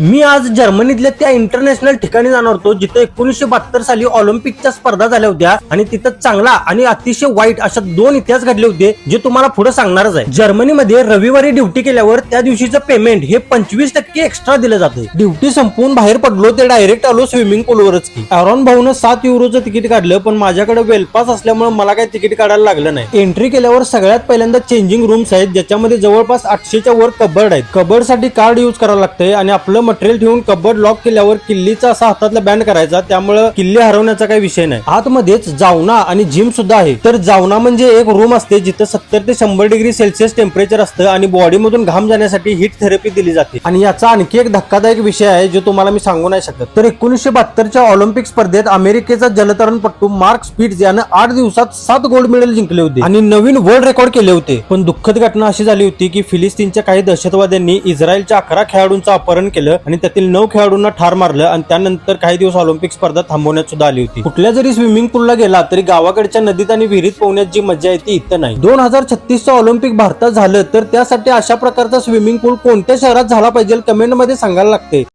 मी आज जर्मनीतल्या त्या इंटरनॅशनल ठिकाणी जाणार होतो जिथे एकोणीसशे बहात्तर साली ऑलिम्पिकच्या स्पर्धा झाल्या होत्या आणि तिथं चांगला आणि अतिशय वाईट अशा दोन इतिहास घडले होते जे तुम्हाला पुढे सांगणारच आहे. जर्मनीमध्ये रविवारी ड्युटी केल्यावर त्या दिवशीचं पेमेंट हे पंचवीस टक्के एक्स्ट्रा दिलं जातं. ड्युटी संपवून बाहेर पडलो ते डायरेक्ट आलो स्विमिंग पूलवरच की अरॉन भाऊनं सात युरोचं तिकीट काढलं पण माझ्याकडे वेलपास असल्यामुळे मला काही तिकीट काढायला लागलं नाही. एंट्री केल्यावर सगळ्यात पहिल्यांदा चेंजिंग रूम्स आहेत ज्याच्यामध्ये जवळपास आठशेच्या वर कबर्ड आहेत. कबर्डसाठी कार्ड युज करावं लागतंय आणि आपलं मटेरियल ठेवून कबर्ड लॉक केल्यावर किल्लीचा असा हातातला बँड करायचा. त्यामुळे किल्ली हरवण्याचा काही विषय नाही. आतमध्येच जावना आणि जिम सुद्धा आहे. तर जावना म्हणजे एक रूम असते जिथं सत्तर ते शंभर डिग्री सेल्सिअस टेम्परेचर असतं आणि बॉडीमधून घाम जाण्यासाठी हीट थेरपी दिली जाते. आणि याचा आणखी एक धक्कादायक विषय आहे जो तुम्हाला मी सांगू नाही शकत. तर एकोणीसशे बहात्तरच्या ऑलिम्पिक स्पर्धेत अमेरिकेचा जलतरणपटू मार्क स्पीड यानं आठ दिवसात सात गोल्ड मेडल जिंकले होते. आणि नवीन वर्ल्ड रेकॉर्ड केले होते. पण दुःखद घटना अशी झाली होती की फिलिस्तीनच्या काही दहशतवाद्यांनी इस्रायलच्या अकरा खेळाडूंचं अपहरण केलं आणि त्यातील नऊ खेळाडूंना ठार मारलं आणि त्यानंतर काही दिवस ऑलिम्पिक स्पर्धा थांबवण्यात सुद्धा आली होती. कुठल्या जरी स्विमिंग पूलला गेला तरी गावाकडच्या नदीत आणि विहिरीत पोहण्यात जी मजा आहे ती इथं नाही. दोन हजार छत्तीसचं ऑलिम्पिक भारतात झालं तर त्यासाठी अशा प्रकारचा स्विमिंग पूल कोणत्या शहरात झाला पाहिजे कमेंटमध्ये सांगायला लागते.